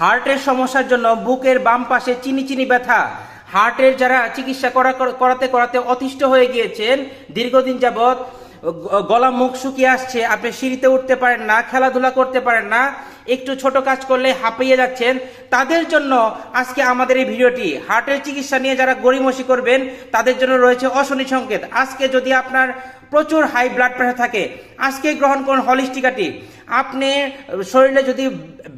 হার্টের সমস্যার জন্য বুকের বাম পাশে চিনি চিনি ব্যথা। হার্টের যারা চিকিৎসা করা করাতে করাতে অতিষ্ঠ হয়ে গিয়েছেন, দীর্ঘদিন যাবৎ গলা মুখ শুকিয়ে আসছে, আপনি সিঁড়িতে উঠতে পারেন না, খেলাধুলা করতে পারেন না, একটু ছোট কাজ করলে হাঁপিয়ে যাচ্ছেন, তাদের জন্য আজকে আমাদের এই ভিডিওটি। হার্টের চিকিৎসা নিয়ে যারা গড়িমসি করবেন, তাদের জন্য রয়েছে অশনি সংকেত। আজকে যদি আপনার প্রচুর হাই ব্লাড প্রেশার থাকে, আজকে গ্রহণ করুন হলিস্টিকাটি আপনি শরীরে যদি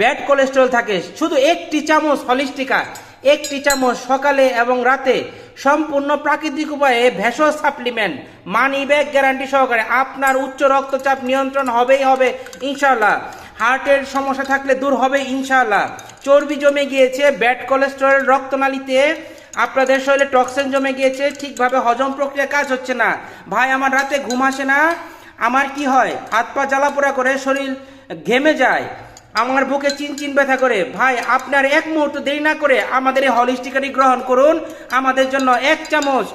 ব্যাড কোলেস্ট্রল থাকে, শুধু একটি চামচ হলিস্টিকা একটি চামচ সকালে এবং রাতে সম্পূর্ণ প্রাকৃতিক উপায়ে ভেষজ সাপ্লিমেন্ট মানি ব্যাগ গ্যারান্টি সহকারে আপনার উচ্চ রক্তচাপ নিয়ন্ত্রণ হবেই হবে ইনশাল্লাহ হার্টের সমস্যা থাকলে দূর হবে ইনশাল্লাহ চর্বি জমে গিয়েছে, ব্যাড কোলেস্টেরল রক্তনালীতে আপনাদের শরীরে টক্সিন জমে গিয়েছে, ঠিকভাবে হজম প্রক্রিয়া কাজ হচ্ছে না। ভাই, আমার রাতে ঘুম আসে না। আমার কি হয়? হাত পা জ্বালা জ্বালাপোড়া করে শরীর ঘেমে যায়। আমার বুকে চিন চিন ব্যথা করে। ভাই, আপনার এক মুহূর্ত দেরি না করে আমাদের এই হলিস্টিকারি গ্রহণ করুন। আমাদের জন্য এক চামচ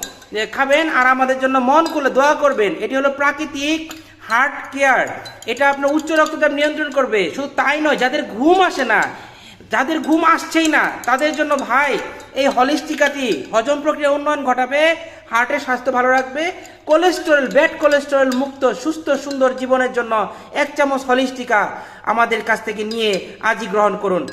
খাবেন আর আমাদের জন্য মন খুলে দোয়া করবেন। এটি হলো প্রাকৃতিক হার্ট কেয়ার এটা আপনার উচ্চ রক্তচাপ নিয়ন্ত্রণ করবে। শুধু তাই নয়, যাদের ঘুম আসে না, যাদের ঘুম আসছেই না, তাদের জন্য ভাই, এই হলিস্টিকাটি হজম প্রক্রিয়া উন্নয়ন ঘটাবে হার্টের স্বাস্থ্য ভালো রাখবে কোলেস্টেরল, ব্যাড কোলেস্টেরল মুক্ত, সুস্থ, সুন্দর জীবনের জন্য এক চামচ হলিস্টিকা আমাদের কাছ থেকে নিয়ে আজই গ্রহণ করুন।